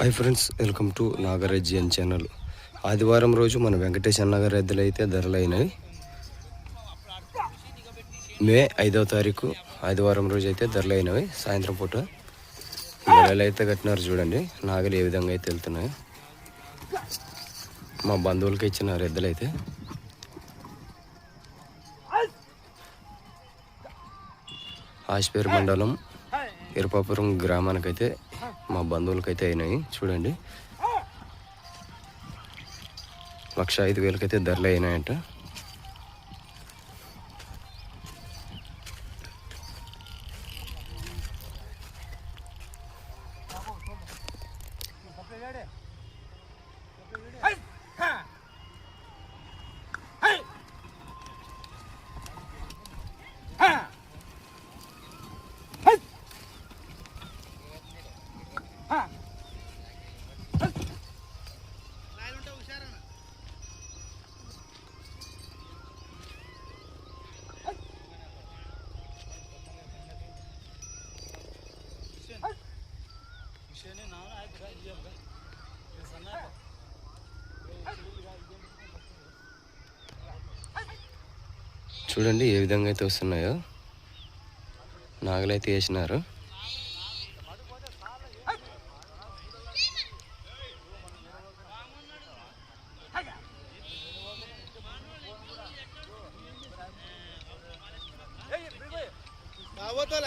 Hi friends welcome to Nagarajyan channel ఆదివారం రోజు మన వెంకటేష్ నగర్ ఎద్దులు అయితే ధరలైనవి. మే ఐదవ తారీఖు ఆదివారం రోజు అయితే ధరలైనవి. సాయంత్రం పూట గొడవలు అయితే కట్టినారు చూడండి. నాగలు ఏ విధంగా అయితే వెళ్తున్నాయి. మా బంధువులకి ఇచ్చినారు ఎద్దులు అయితే ఆశ్పేరు మండలం ఇరపాపురం గ్రామానికైతే మా బంధువులకైతే అయినాయి. చూడండి. లక్ష ఐదు వేలకైతే ధరలు అయినాయంట. చూడండి ఏ విధంగా అయితే వస్తున్నాయో. నాగలైతే వేసినారు. అవతల